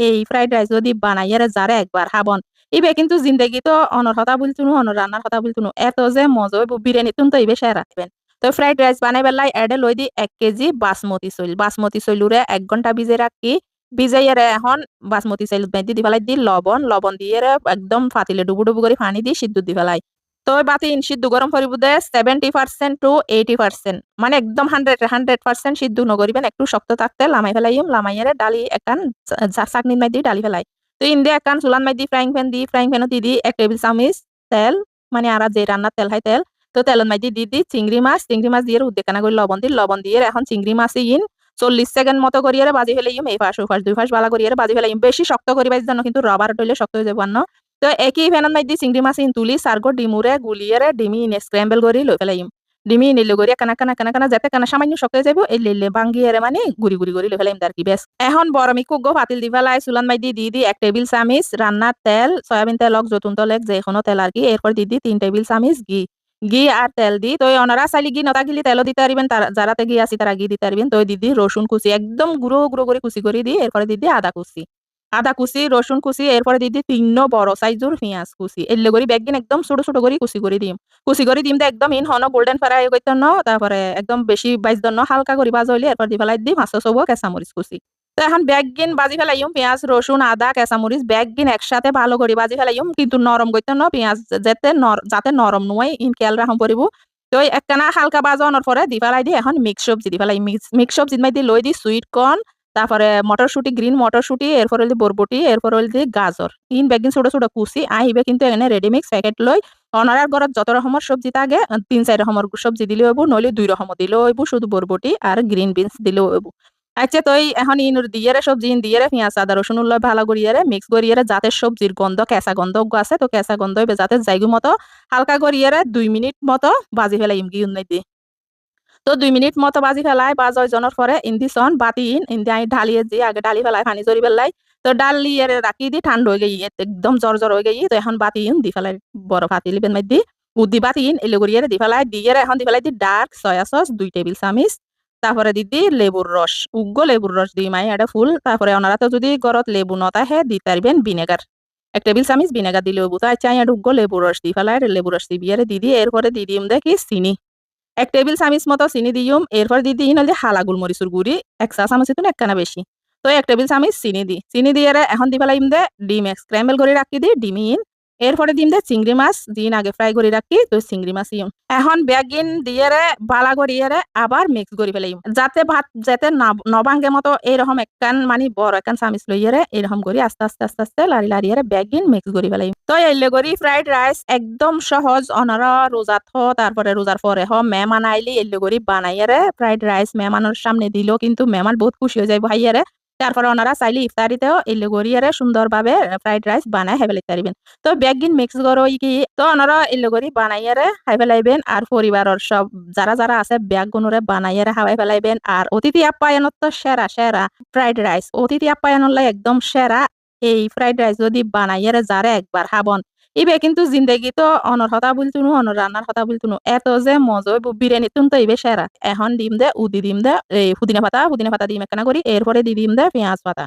এই fried rice যদি বানাইয়ারে যারে একবার হাবন ইবে কিন্তু জিন্দগি তো অনর কথা বলতুনু, অনর রান্নার কথা বলতুনু, এত যে মজা হইব বিরিয়ানি তুন তো ইবে শেয়ার রাখবেন তো ফ্রাইড রাইস বানাই বেলায় এডে লই দি এক কেজি বাসমতি চইল বাসমতি চইলুরে এক ঘণ্টা ভিজে রাখি ভিজাইয়ারে এখন বাসমতি চাইল বেঁধে দি ফেলাই দি লবণ লবণ দিয়ে একদম ফাতিলে ডুবু ডুবু করে পানি দি সিদ্ধ দি ফেলাই তো বাতি সিদ্ধ গরম করিব দে seventy percent to eighty percent মানে একদম হান্ড্রেড হান্ড্রেড পার্সেন্ট সিদ্ধ নকরিবেন একটু শক্ত থাকতে লামাই ফেলাইম লামাইয়ারে ডালি একান চাকনি মাই দি ডালি ফেলাই। তো ইন্দে একান চুলান মাই দি ফ্রাইং প্যান দি ফ্রাইং প্যানও দি দি এক টেবিল চামিচ তেল মানে আর যে রান্নার তেল হয় তেল, তো তেলত মাই দি দি চিংড়ি মাছ চিংড়ি মাছ দিয়ে উদ্দেকানা করে লবণ দি, লবণ দিয়ে এখন চিংড়ি মাছ ইন চল্লিশ সেকেন্ড মতো করিয়ে বাজি ফেলাইম, এই ফাঁস ও ফাঁস দুই ফাঁস বালা করিয়ে বাজি ফেলাইম। বেশি শক্ত করিবার জন্য কিন্তু রবার টইলে শক্ত হয়ে যাব তো একই ফেনত মাই দি চিংড়ি মাছ ইন তুলি সার্গো ডিমুরে গুলিয়ে ডিমি ইন স্ক্র্যাম্বল করি লই ফেলাইম ডিমি নিলে গড়িয়া কানা কানা কানা কানা, যাতে কানা সামান্য হয়ে যাব, এই লেলে বাঙ্গিয়ে মানে গুড়ি গুড়ি করে লই ফেলাইম তার কি বেশ এখন বরমি কুক গো ফাতিল দি ফেলাই চুলান মাই দি দি দি, এক টেবিল চামিচ রান্নার তেল সয়াবিন তেল হোক জতুন তেল হোক যে তেল আর কি এরপর দি দি, তিন টেবিল চামিচ ঘি। ঘি আর তেল দি তো ওনারা চাইলে ঘি নতা গিলি তেলও দিতে পারবেন যারাতে ঘি আছে তারা ঘি দিতে পারবেন তো দিদি রসুন কুচি, একদম গুঁড়ো গুঁড়ো করে কুচি করে দিই এরপরে দিদি আদা কুচি। আদা কুচি, রসুন কুচি, এরপরে দিদি তিন বড় সাইজুর পেঁয়াজ কুচি। এলে করে ব্যাগিন একদম ছোট ছোট করে কুচি করে দিম। কুচি করে দিম একদম ইন হন গোল্ডেন ফ্রাই করতে ন, তারপরে একদম বেশি বাইশ দন হালকা করে বাজ হইলে এরপর দি ফেলাই দিই মাছ সব কেঁচামরিচ কুচি। তো এখন ব্যাগিন বাজি ফেলাইম, পেঁয়াজ, রসুন, আদা কাঁচামরিচ ব্যাগিন একসাথে ভালো করে বাজি ফেলাইম, কিন্তু নরম করতে ন, পেঁয়াজ যাতে যাতে নরম নয়, ইন খেয়াল রাখম পড়ব তো একখানা হালকা বাজানোর পরে দি ফেলাই দি এখন মিক্স সবজি দি ফেলাই, মিক্স সবজি মাই দি লই দি সুইট কর্ন তারপরে মটরশুটি গ্রিন মটরশুটি, এরপর হল বরবটি, এরপর হল গাজর। ইন বেগিন ছোট ছোট কুচি, আহিবে কিন্তু এখানে রেডিমিক্স প্যাকেট লই অনারার ঘরত যত রকমের সবজি থাকে, তিন চার রকমের সবজি দিলে হইব নইলে দুই রকম দিলে হইব শুধু বরবটি আর গ্রিন বিনস দিলেও হইব আচ্ছা তো এখন ইন দিয়ে সবজি ইন দিয়ে পেঁয়াজ, আদা রসুন উল্লয় ভালো করিয়ে মিক্স করিয়ে যাতে সবজির গন্ধ, কেঁচা গন্ধ আছে, তো কেঁচা গন্ধ হইবে যাতে যাইগু মতো, হালকা করিয়ে দুই মিনিট মতো বাজি ফেলাই ইমকি উন্নয় দিয়ে তো দুই মিনিট মতো বাজি ফেলাই বা জয়জনের পরে ইন্দি সন বাতি ইন ইন্দি আই ঢালিয়ে দিয়ে আগে ডালি ফেলাই পানি জরি ফেলাই তো ডালি এর রাখি দি ঠান্ডা হয়ে গেই, একদম জ্বর জ্বর হয়ে গেই, তো এখন বাতি ইন দি ফেলাই বড় পাতি লিবেন মাই দি উদ্দি বাতি ইন এলে করিয়ে দি ফেলাই দিয়ে এখন দি ফেলাই দি ডার্ক সয়া সস দুই টেবিল চামিচ তারপরে দিদি লেবুর রস উগ্র লেবুর রস দিই মাই এটা ফুল তারপরে ওনারা তো যদি গরত লেবু নতা হে দিতে পারবেন ভিনেগার এক টেবিল চামিচ ভিনেগার দিলে হবু তো আচ্ছা এটা উগ্র লেবুর রস দি ফেলাই লেবুর রস দিবি আরে দিদি এরপরে দিদিম দেখি চিনি। এক টেবিল চামিচ মতো চিনি দিম এরপর দি দিই হলে হালা গুলমরিচুর গুড়ি, এক চা চামচ তো একখানা বেশি তো এক টেবিল চামিচ চিনি দি। চিনি দিয়ে এখন দি লাগিম দে, ডিম স্ক্র্যাম্বল করে রাখি দি, ডিম ইন এরপরে দিম দে চিংড়ি মাছ, দিন আগে ফ্রাই করে রাখি, তো চিংড়ি মাছ ইম এখন বেগিন দিয়ে রে, বালা করিয়ে আবার মিক্স করে ফেলাই যাতে ভাত যাতে নবাঙ্গে মতো এইরকম একখান মানে বড় একখান চামিচ লইয়ে রে, এরকম করি আস্তে আস্তে আস্তে আস্তে লারি লারিয়ে বেগিন মিক্স করে ফেলাই তো এলে করি ফ্রাইড রাইস একদম সহজ, অনারা রোজাত হ তারপরে রোজার পরে হ, মেহমান আইলি, এলে করি বানাইয়ারে ফ্রাইড রাইস মেহমানের সামনে দিলেও কিন্তু মেহমান বহুত খুশি হয়ে যায় ভাইয়ারে তারপরে ওনারা চাইলে ইফতারিতেও এলে গড়িয়ারে সুন্দরভাবে ফ্রাইড রাইস বানায় হাই ফেলাইতে পারবেন তো ব্যাগিন মিক্স করো কি, তো ওনারা এলে গড়ি বানাইয়ারে হাই ফেলাইবেন আর পরিবারের সব যারা যারা আছে ব্যাগ গুনুরে বানাইয়ারে হাওয়াই ফেলাইবেন আর অতিথি আপ্যায়নত তো সেরা সেরা ফ্রাইড রাইস অতিথি আপ্যায়ন একদম সেরা এই ফ্রাইড রাইস যদি বানাইয়ারে যারে একবার হাবন ইবে কিন্তু জিন্দেগি তো অনর হতা বলতুনু অনর রান্নার হতা বলতুনু এত যে মজা বিরিয়ানি তুন তো ইবে সেরা এখন ডিম দে, উদি ডিম দে, এই পুদিনা পাতা পুদিনা পাতা দিম একখানা করি এরপরে দি ডিম দে, পেঁয়াজ পাতা